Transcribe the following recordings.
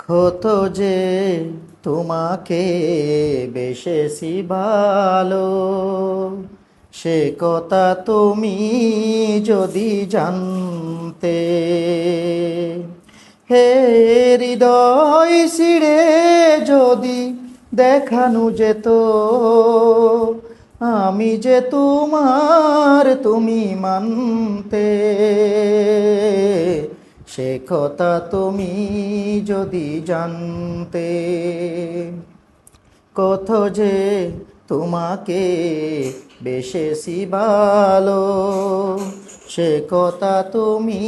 ক্ষত যে তোমাকে বেশেছি ভালো। সে কথা তুমি যদি জানতে, হে হৃদয় সিঁড়ে যদি দেখানো যেত, আমি যে তোমার তুমি মানতে। সে কথা তুমি যদি জানতে। কত যে তোমাকে বেশেছি ভালো সে কথা তুমি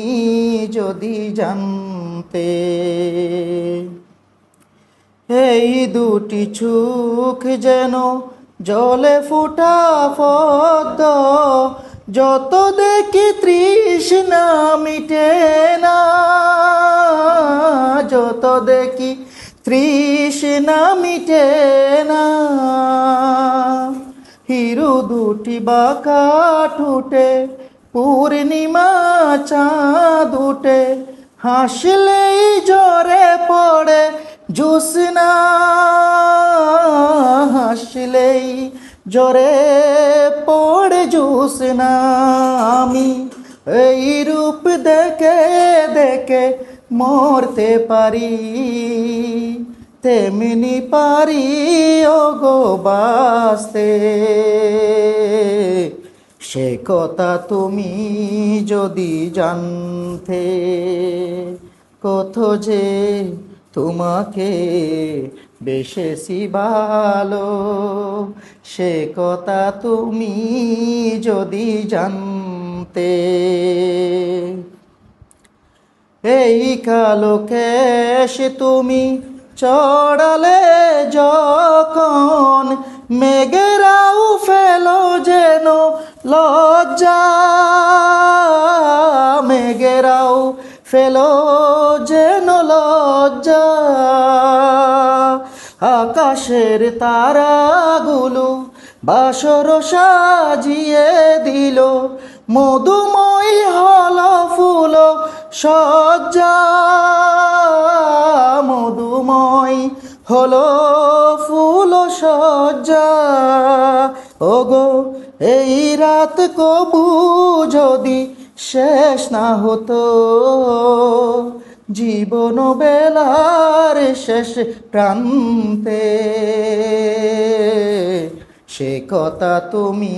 যদি জানতে। এই দুটি চোখ যেন জলে ফুটা পদ্ম যত দেখি তৃষ্ণা মিটে না, যত দেখি তৃষ্ণা মিটে না। হিরু দুটি বাঁকা টুটে পূর্ণিমা চাঁদ উঠে হাসলেই জ্বরে পড়ে জোসনা হাসলেই জ্বরে পড়ে জোসনা আমি এই রূপ দেখে দেখে মরতে পারি, তেমনি পারি ও গো বাসতে সে কথা তুমি যদি জানতে কত যে তোমাকে বেশেছি ভালো, সে কথা তুমি যদি জানতে। এই কালো কেশ তুমি চড়ালে যখন মেঘেরাও ফেলো যেন লজ্জা মেঘেরাও ফেলো যেন লজ্জা। আকাশের তারাগুলো বাসর সাজিয়ে দিল, মধুময় হল ফুল সজ্জা। মধুময় হল ফুল সজ্জা। ওগো এই রাত কবু যদি শেষ না হতো, জীবন বেলার শেষ প্রান্তে। সে কথা তুমি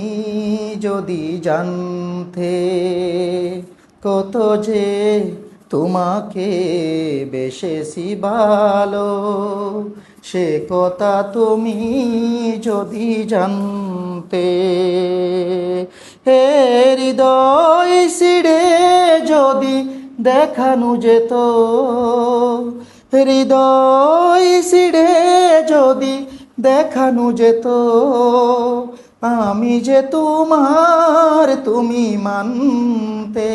যদি জানতে, কত যে তোমাকে বেশেছি ভালো, সে কথা তুমি যদি জানতে। হৃদয় সিঁড়ে যদি দেখানো যেত হৃদয় সিঁড়ে যদি দেখানো যেত আমি যে তোমার তুমি মানতে,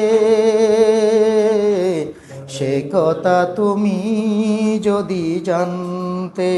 সে কথা তুমি যদি জানতে।